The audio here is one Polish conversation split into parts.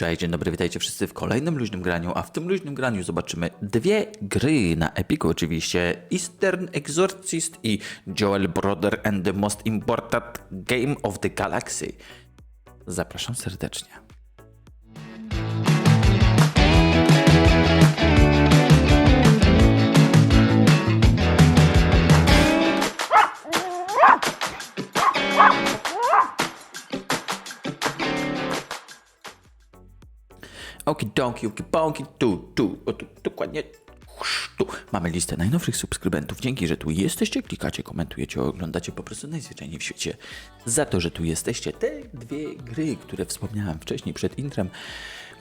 Cześć, dzień dobry, witajcie wszyscy w kolejnym luźnym graniu, a w tym luźnym graniu zobaczymy dwie gry na Epiku oczywiście. Eastern Exorcist i Joel Brother and the Most Important Game of the Galaxy. Zapraszam serdecznie. Okidoki, okipoki, tu, tu, o, tu, dokładnie tu. Mamy listę najnowszych subskrybentów. Dzięki, że tu jesteście, klikacie, komentujecie, oglądacie po prostu najzwyczajniej w świecie. Za to, że tu jesteście, te dwie gry, które wspomniałem wcześniej przed intrem,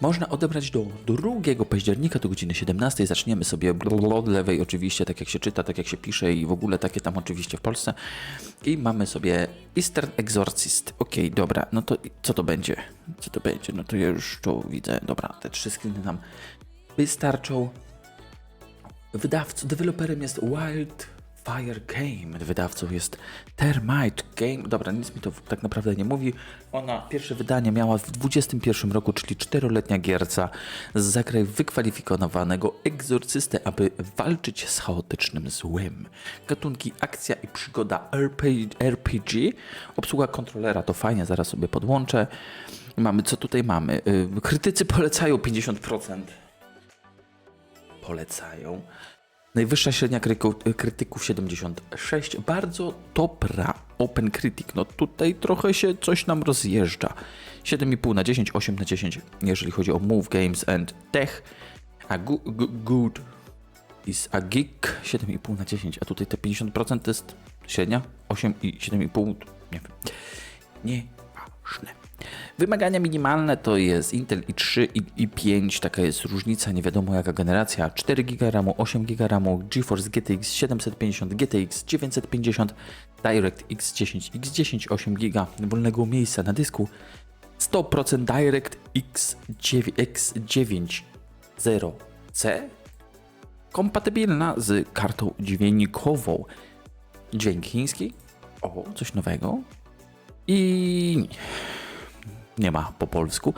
można odebrać do 2 października do godziny 17. Zaczniemy sobie od lewej oczywiście, tak jak się czyta, tak jak się pisze i w ogóle takie tam oczywiście w Polsce. I mamy sobie Eastern Exorcist. Okej, dobra, no to co to będzie? Co to będzie? No to ja już to widzę. Dobra, te trzy screeny nam wystarczą. Wydawcą, deweloperem jest Wildfire Game, wydawcą jest Termite Game. Dobra, nic mi to tak naprawdę nie mówi. Ona pierwsze wydanie miała w 21 roku, czyli czteroletnia gierca z zagraj wykwalifikowanego egzorcystę, aby walczyć z chaotycznym złem. Gatunki akcja i przygoda RPG, obsługa kontrolera to fajnie, zaraz sobie podłączę. Mamy, co tutaj mamy? Yy, Krytycy polecają 50% polecają. Najwyższa średnia krytyków 76. Bardzo dobra Open Critic. No tutaj trochę się coś nam rozjeżdża. 7,5 na 10, 8 na 10, jeżeli chodzi o Move Games and Tech. A good is a geek 7,5 na 10, a tutaj te 50% to jest średnia 8 i 7,5. Nie wiem. Nieważne. Wymagania minimalne to jest Intel i3 i i5, taka jest różnica, nie wiadomo jaka generacja, 4 GB RAMu, 8 GB RAMu, GeForce GTX 750, GTX 950, DirectX 10, X10, 8 GB wolnego miejsca na dysku, 100% DirectX 9.0C, kompatybilna z kartą dźwiękową. Dźwięk chiński, o, coś nowego? I nie ma po polsku.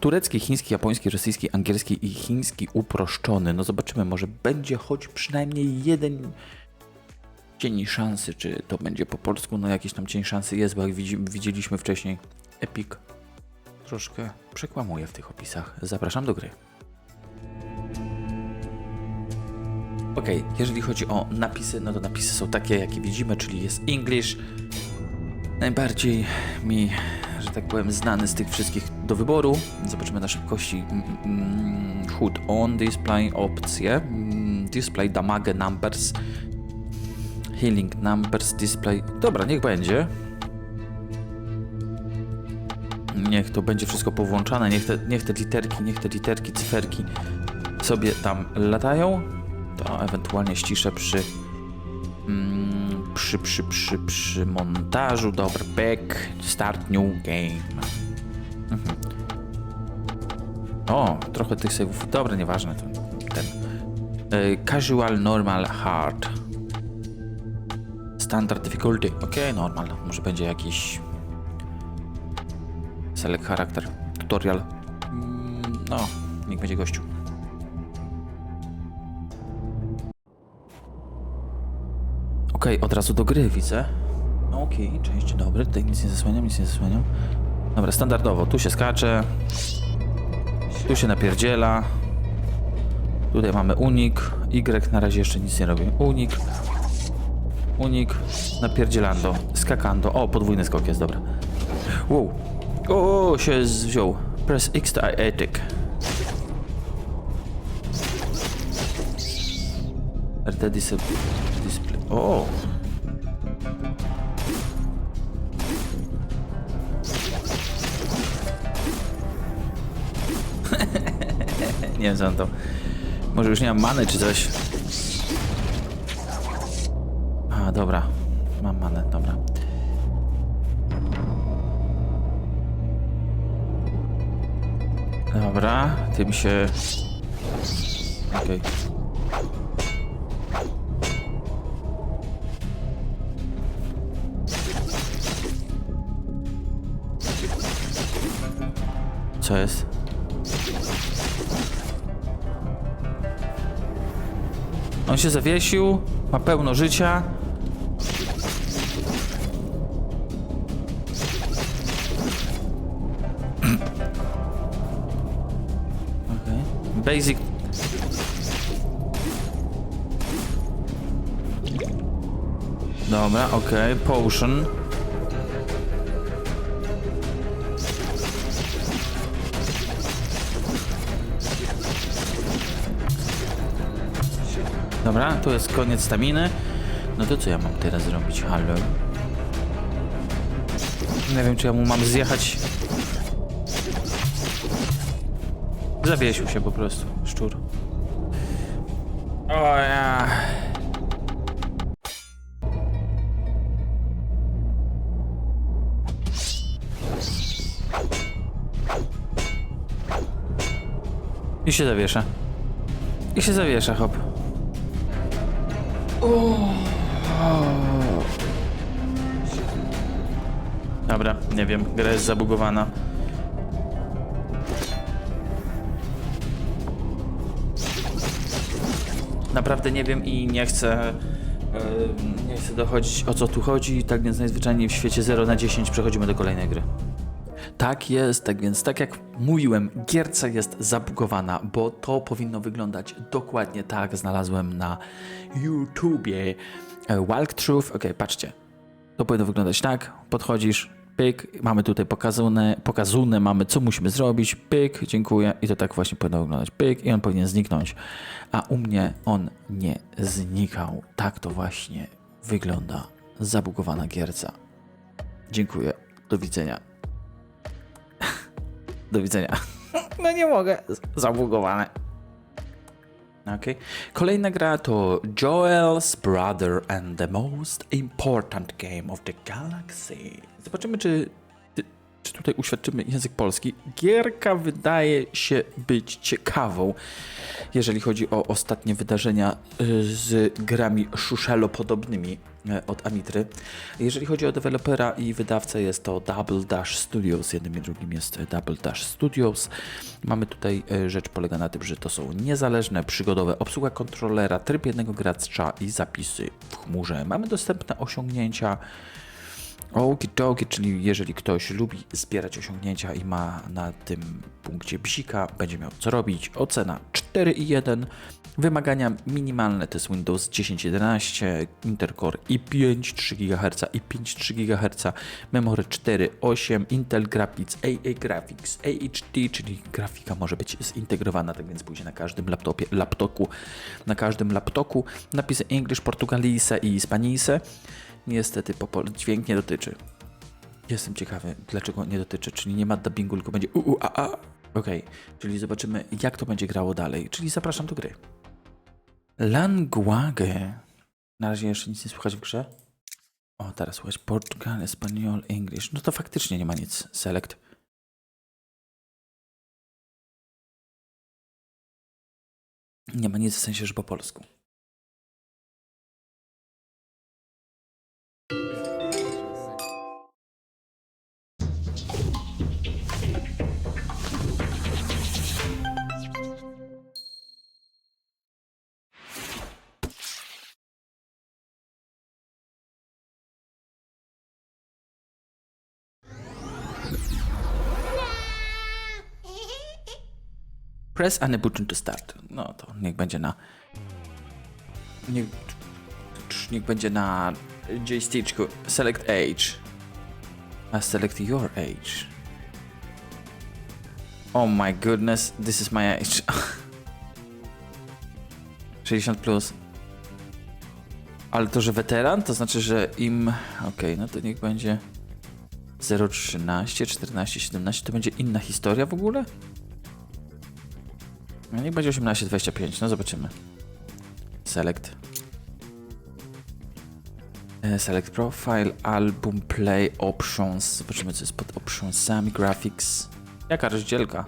Turecki, chiński, japoński, rosyjski, angielski i chiński uproszczony. No zobaczymy, może będzie choć przynajmniej jeden cień szansy, czy to będzie po polsku. No jakiś tam cień szansy jest, bo jak widzi, widzieliśmy wcześniej, Epic troszkę przekłamuje w tych opisach. Zapraszam do gry. Ok, jeżeli chodzi o napisy, no to napisy są takie, jakie widzimy, czyli jest English. Najbardziej mi, że tak powiem, znany z tych wszystkich do wyboru. Zobaczymy na szybkości. Mm, mm, HUD on, display opcje, mm, display damage numbers, healing numbers, display. Dobra, niech będzie. Niech to będzie wszystko powłączane, niech te, niech te literki, niech te literki, cyferki sobie tam latają. To ewentualnie ściszę przy mm, przy, przy, przy, przy montażu. Dobra, back, start new game. Mhm. O, trochę tych save'ów. Dobra, nieważne. To, ten. E, casual, normal, hard. Standard difficulty. Ok, normal. Może będzie jakiś select charakter. Tutorial. Mm, no, niech będzie gościu. Okej, od razu do gry widzę. No Okej, cześć, dzień dobry. Tutaj nic nie zasłaniam, nic nie zasłaniam. Dobra, standardowo. Tu się skacze. Tu się napierdziela. Tutaj mamy unik. Y na razie jeszcze nic nie robi. Unik. Unik. Napierdzielando. Skakando. O, podwójny skok jest, dobra. Wow. O, się wziął. Press X to etyk. RT display. O! nie wiem co on to. Może już nie mam many czy coś. A, dobra. Mam manę, dobra. Dobra, tym się... Okej. Co jest? On się zawiesił, ma pełno życia. Okej. Basic. Dobra, okej, potion. Dobra, tu jest koniec staminy. No to co ja mam teraz zrobić? Halo? Nie wiem, czy ja mu mam zjechać. Zawiesił się po prostu, szczur. O ja. I się zawiesza. I się zawiesza, hop. Dobra, nie wiem, gra jest zabugowana. Naprawdę nie wiem i nie chcę. e, Nie chcę dochodzić o co tu chodzi, tak więc najzwyczajniej w świecie 0 na 10 przechodzimy do kolejnej gry. Tak jest, tak więc tak jak mówiłem, gierca jest zabugowana, bo to powinno wyglądać dokładnie tak. Znalazłem na YouTubie e, walkthrough. Ok, patrzcie. To powinno wyglądać tak. Podchodzisz, pyk, mamy tutaj pokazane, pokazane, mamy co musimy zrobić, pyk, dziękuję. I to tak właśnie powinno wyglądać, pyk i on powinien zniknąć. A u mnie on nie znikał. Tak to właśnie wygląda zabugowana gierca. Dziękuję, do widzenia. Do widzenia. No nie mogę. Zabugowane. Okay. Kolejna gra to Joel's Brother and the Most Important Game of the Galaxy. Zobaczymy, czy, czy tutaj uświadczymy język polski. Gierka wydaje się być ciekawą, jeżeli chodzi o ostatnie wydarzenia y, z grami Shushelo podobnymi od Amitry. Jeżeli chodzi o dewelopera i wydawcę, jest to Double Dash Studios. Jednym i drugim jest Double Dash Studios. Mamy tutaj e, rzecz polega na tym, że to są niezależne, przygodowe obsługa kontrolera, tryb jednego gracza i zapisy w chmurze. Mamy dostępne osiągnięcia. Okidoki, czyli jeżeli ktoś lubi zbierać osiągnięcia i ma na tym punkcie bzika, będzie miał co robić. Ocena 4,1. Wymagania minimalne to jest Windows 10.11, Intercore i5 3 GHz i 5,3 GHz, memory 4,8, Intel Graphics, AA Graphics, AHD, czyli grafika może być zintegrowana, tak więc pójdzie na każdym laptopie, laptopu, na każdym laptopu. Napisy English, Portugalise i Hispanise. Niestety po pol- dźwięk nie dotyczy. Jestem ciekawy, dlaczego nie dotyczy, czyli nie ma dubbingu, tylko będzie u, a, a. Okej, czyli zobaczymy, jak to będzie grało dalej. Czyli zapraszam do gry. Language. Na razie jeszcze nic nie słychać w grze. O, teraz słychać Portugal, Espanol, English. No to faktycznie nie ma nic. Select. Nie ma nic w sensie, że po polsku. Press any button to start. No to niech będzie na. Niech, niech będzie na joysticku. Select age. A select your age. Oh my goodness, this is my age. 60 plus. Ale to, że weteran, to znaczy, że im. Okej, no to niech będzie 013, 14, 17. To będzie inna historia w ogóle? No niech będzie 18-25, no zobaczymy. Select. E, Select profile, album, play, options. Zobaczymy co jest pod optionsami, graphics. Jaka rozdzielka?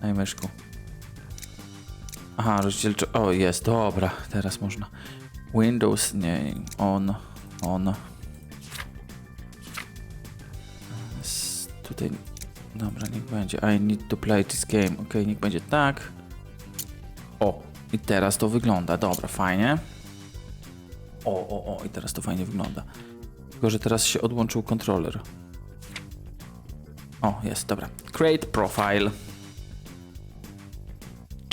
Daj myszku. Aha, rozdzielczo. O, jest, dobra, teraz można. Windows, nie, on, on. Tutaj... Dobra, niech będzie. I need to play this game. Ok, niech będzie tak. O, i teraz to wygląda. Dobra, fajnie. O, o, o, i teraz to fajnie wygląda. Tylko, że teraz się odłączył kontroler. O, jest, dobra. Create profile.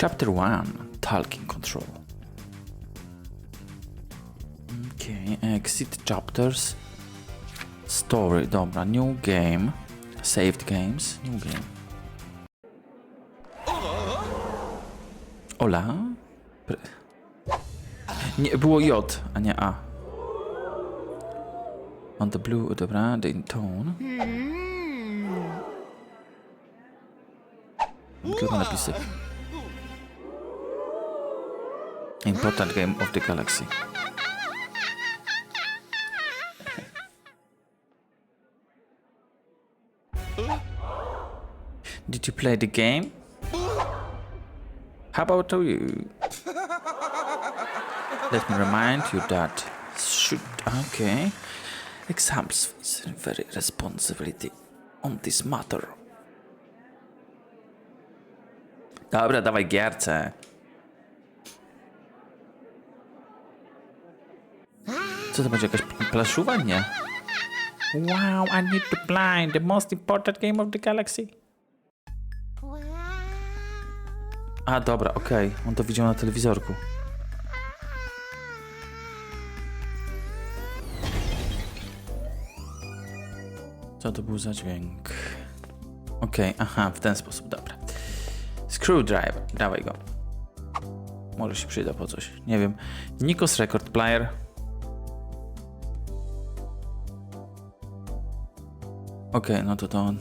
Chapter 1. Talking control. Okay, exit chapters. Story, dobra. New game. Saved games. New game. Ola? Pre- Nie, było J, a nie A. On the blue, dobra, the tone. Tylko napisy. Important game of the galaxy. Did you play the game? How about you? Let me remind you that should okay. Exams is very responsibility on this matter. Dobra, dawaj gierce. Co to będzie jakaś plaszuwa? Nie. Wow, I need to play the most important game of the galaxy. A, dobra, okej. On to widział na telewizorku. Co to był za dźwięk? Okej, aha, w ten sposób, dobra. Screwdriver, dawaj go. Może się przyda po coś, nie wiem. Nikos Record Player. Okej, no to to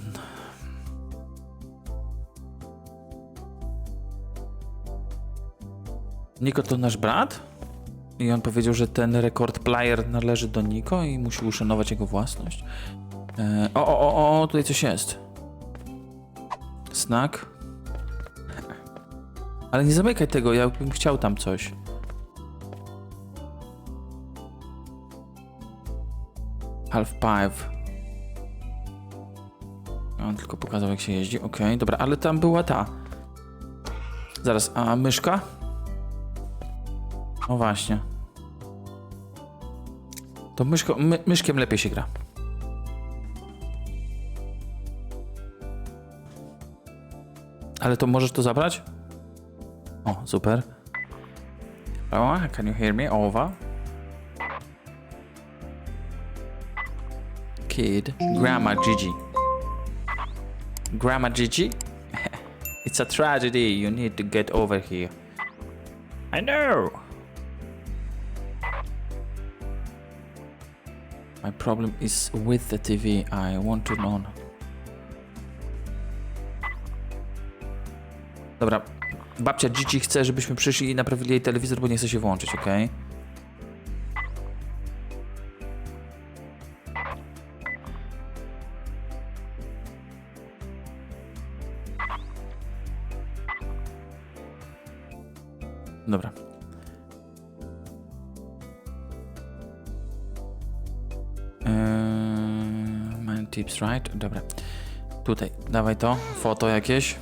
Niko to nasz brat? I on powiedział, że ten rekord player należy do Niko i musi uszanować jego własność. E, o, o, o, o, tutaj coś jest. Snack. Ale nie zamykaj tego, ja bym chciał tam coś. Half pipe. On tylko pokazał jak się jeździ. Okej, dobra, ale tam była ta. Zaraz, a myszka? O właśnie. To myszko, my, myszkiem lepiej się gra. Ale to możesz to zabrać? O, super. Oh, can you hear me? Over. Kid. Grandma Gigi. Grandma Gigi? it's a tragedy. You need to get over here. I know. Problem is with the TV. I want to know. Dobra, babcia Gigi chce, żebyśmy przyszli i naprawili jej telewizor, bo nie chce się włączyć, ok? Dobra. Tips right? Dobra. Tutaj, dawaj to. Foto jakieś.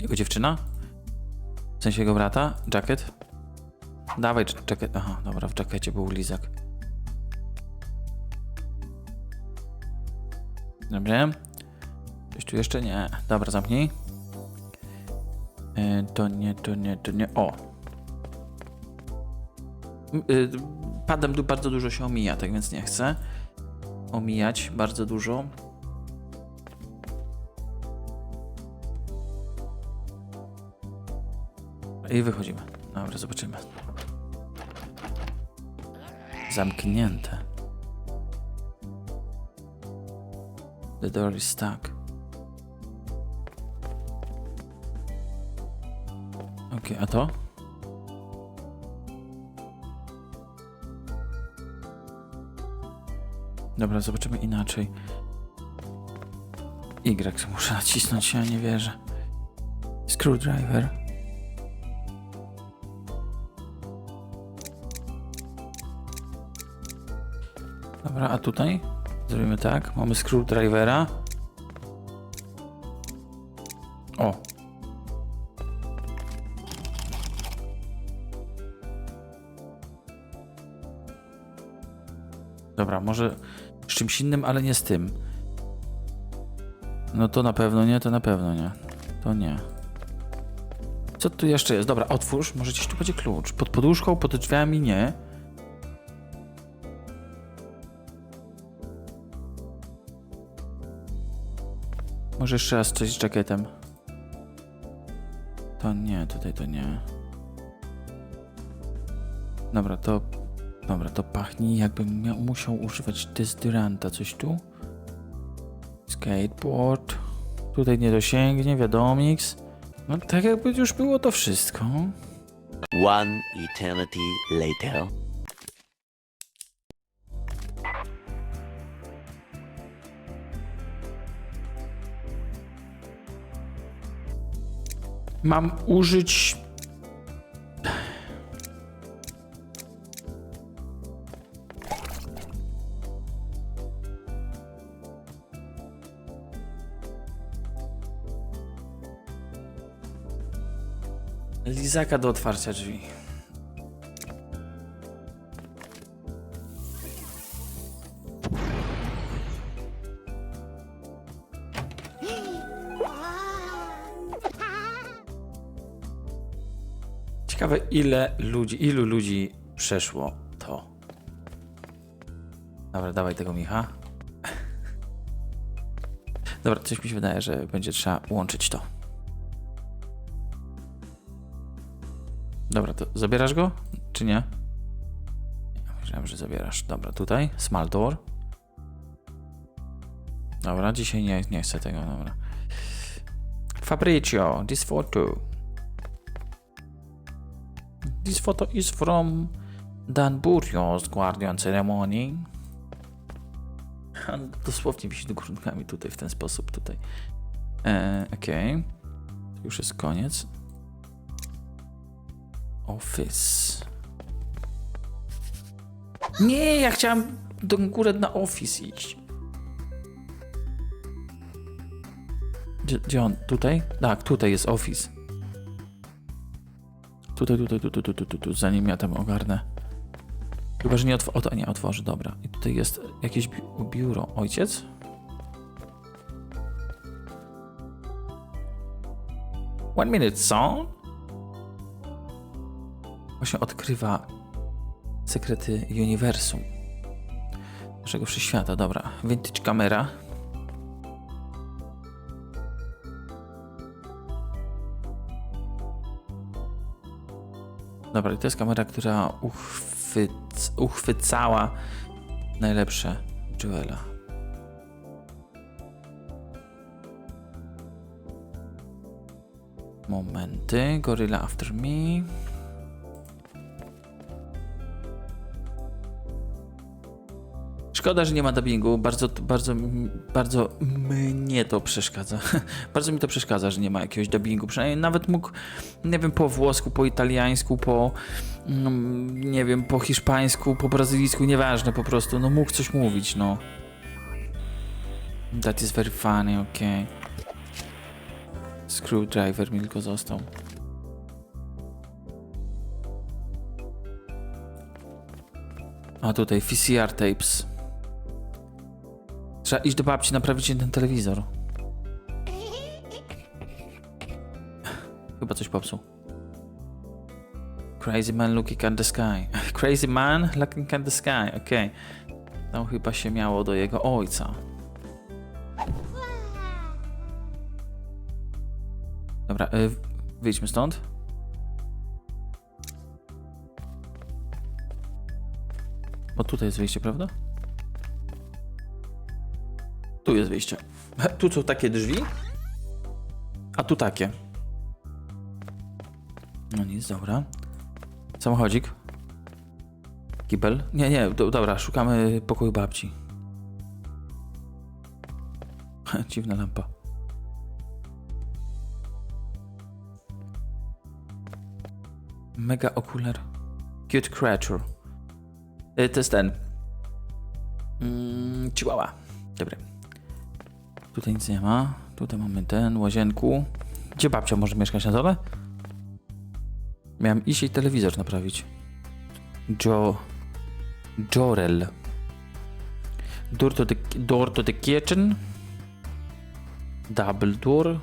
Jego dziewczyna? W sensie jego brata? Jacket? Dawaj jacket. Aha, dobra, w jackecie był lizak. Dobrze. Coś tu jeszcze? Nie. Dobra, zamknij. E, to nie, to nie, to nie. O! M- y, Padem tu bardzo dużo się omija, tak więc nie chcę omijać bardzo dużo. I wychodzimy. Dobra, zobaczymy. Zamknięte. The door is stuck. Okej, a to? Dobra, zobaczymy inaczej. Y muszę nacisnąć, ja nie wierzę. Screwdriver. Dobra, a tutaj? Zrobimy tak. Mamy screwdrivera. O. Dobra, może czymś innym, ale nie z tym. No to na pewno nie, to na pewno nie. To nie. Co tu jeszcze jest? Dobra, otwórz. Może gdzieś tu będzie klucz. Pod poduszką, pod drzwiami nie. Może jeszcze raz coś z jakietem. To nie, tutaj to nie. Dobra, to... Dobra, to pachnie jakbym miał, musiał używać dezodoranta. Coś tu? Skateboard. Tutaj nie dosięgnie, wiadomix. No tak jakby już było to wszystko. One eternity later. Mam użyć. Lizaka do otwarcia drzwi. Ciekawe, ile ludzi, ilu ludzi przeszło to. Dobra, dawaj tego Micha. Dobra, coś mi się wydaje, że będzie trzeba łączyć to. Dobra, to zabierasz go, czy nie? Myślałem, że zabierasz. Dobra, tutaj, small door. Dobra, dzisiaj nie, nie chcę tego, dobra. Fabricio, this photo. This photo is from Dan Burio's Guardian Ceremony. Dosłownie wisi do grunkami tutaj w ten sposób tutaj. E, Okej. To Już jest koniec. Office. Nie, ja chciałem do góry na Office iść. Gdzie, gdzie on? Tutaj? Tak, tutaj jest Office. Tutaj, tutaj, tu, tu, tu, tu, tu, tu, zanim ja tam ogarnę. Chyba, że nie otworzy. O, nie otworzy, dobra. I tutaj jest jakieś bi biuro. Ojciec? One minute, son? Właśnie odkrywa sekrety uniwersum. Naszego wszechświata, dobra. Vintage kamera. Dobra, i to jest kamera, która uchwyc, uchwycała najlepsze Joela. Momenty. Gorilla After Me. Szkoda, że nie ma dubbingu. Bardzo, bardzo, bardzo mnie to przeszkadza. bardzo mi to przeszkadza, że nie ma jakiegoś dubbingu. Przynajmniej nawet mógł, nie wiem, po włosku, po italiańsku, po, mm, nie wiem, po hiszpańsku, po brazylijsku, nieważne po prostu. No mógł coś mówić, no. That is very funny, okej. Screwdriver mi tylko został. A tutaj VCR tapes. Trzeba iść do babci naprawić ten telewizor. Chyba coś popsuł. Crazy man looking at the sky. Crazy man looking at the sky, okej. To chyba się miało do jego ojca. Dobra, y, wyjdźmy stąd. Bo tutaj jest wyjście, prawda? Tu jest wyjście. Tu są takie drzwi, a tu takie. No nic, dobra. Samochodzik. Kibel? Nie, nie, do, dobra, szukamy pokoju babci. Dziwna lampa. Mega okular. Cute creature. Y, To jest ten. Mm, Chihuahua. Dobra. Tutaj nic nie ma. Tutaj mamy ten, łazienku. Gdzie babcia może mieszkać na dole? Miałem iść jej telewizor naprawić. Jo... Jorel. Door to the, door to the kitchen. Double door.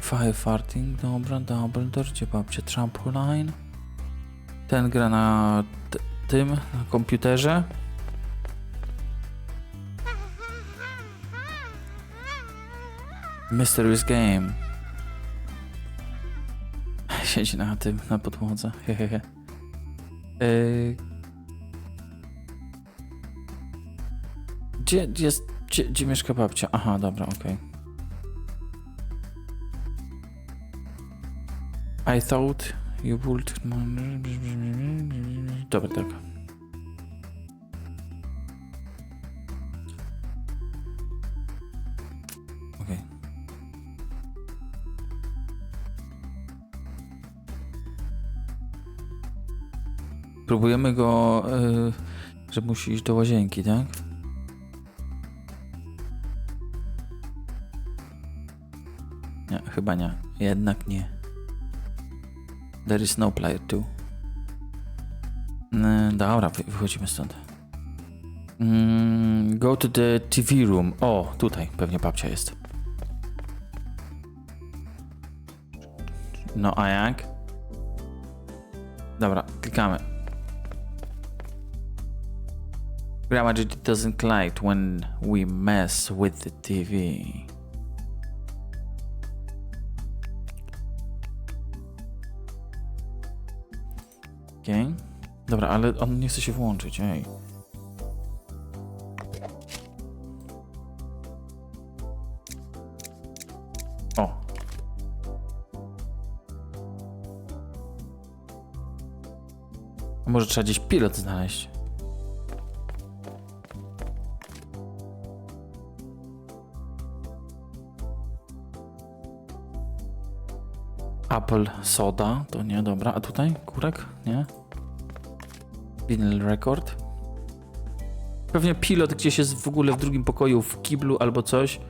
Firefighting, dobra, double door. Gdzie babcia? Trampoline. Ten gra na tym, na komputerze. Mysterious Game. Siedzi na tym, na podłodze. Hehehe. Yy... Gdzie, jest, gdzie, gdzie mieszka babcia? Aha, dobra, okej. I thought you would... Dobra, tak. Próbujemy go, y, że musi iść do łazienki, tak? Nie, chyba nie. Jednak nie. There is no player two. Yy, dobra, wy- wychodzimy stąd. Mm, go to the TV room. O, tutaj pewnie babcia jest. No a jak? Dobra, klikamy. Grandma Judy doesn't like when we mess with the TV. Okej. Dobra, ale on nie chce się włączyć, ej. O. Może trzeba gdzieś pilot znaleźć? Apple soda, to nie, dobra. A tutaj kurek? Nie? Vinyl record. Pewnie pilot gdzieś jest w ogóle w drugim pokoju, w kiblu albo coś.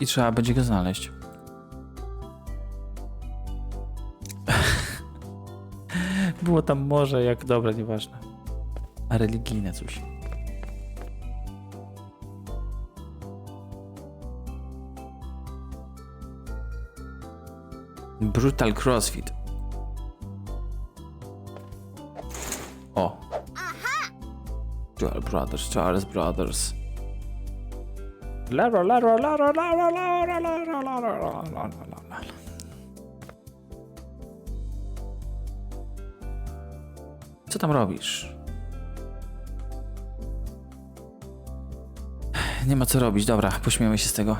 I trzeba będzie go znaleźć. Było tam morze, jak dobra, nieważne. A religijne coś. Brutal CrossFit. O. Charles Brothers, Charles Brothers. Laro, laro, laro, laro, laro, laro, laro, laro, laro. Co tam robisz? Nie ma co robić, dobra, pośmiemy się z tego.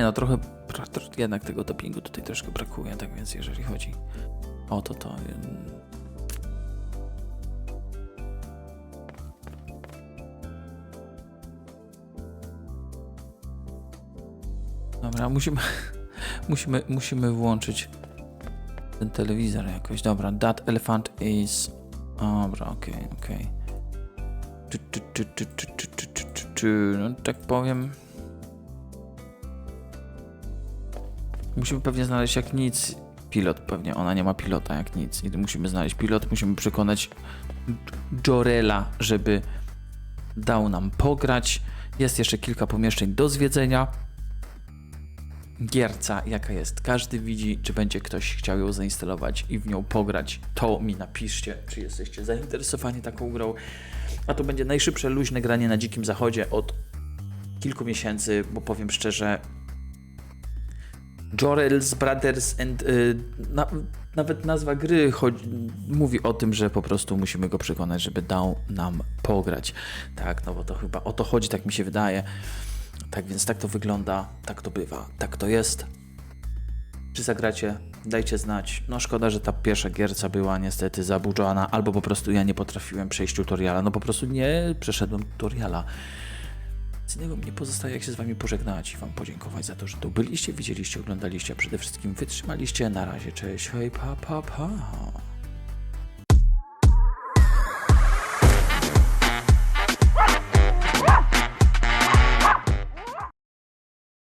nie no, trochę jednak tego dopingu tutaj troszkę brakuje, tak więc jeżeli chodzi o to, to... Dobra, musimy, musimy, musimy włączyć ten telewizor jakoś. Dobra, that elephant is... Dobra, okej, okay, okej. Okay. No tak powiem... Musimy pewnie znaleźć jak nic pilot, pewnie ona nie ma pilota jak nic. I musimy znaleźć pilot, musimy przekonać Jorela, żeby dał nam pograć. Jest jeszcze kilka pomieszczeń do zwiedzenia. Gierca jaka jest. Każdy widzi, czy będzie ktoś chciał ją zainstalować i w nią pograć. To mi napiszcie, czy jesteście zainteresowani taką grą. A to będzie najszybsze luźne granie na dzikim zachodzie od kilku miesięcy, bo powiem szczerze, Jorel's Brothers and y, na, nawet nazwa gry chodzi, mówi o tym, że po prostu musimy go przekonać, żeby dał nam pograć. Tak, no bo to chyba o to chodzi, tak mi się wydaje. Tak więc tak to wygląda, tak to bywa, tak to jest. Czy zagracie? Dajcie znać. No szkoda, że ta pierwsza gierca była niestety zaburzona, albo po prostu ja nie potrafiłem przejść tutoriala. No po prostu nie przeszedłem tutoriala. Nic innego mi nie pozostaje, jak się z wami pożegnać i wam podziękować za to, że tu byliście, widzieliście, oglądaliście, a przede wszystkim wytrzymaliście. Na razie, cześć, hej, pa, pa, pa.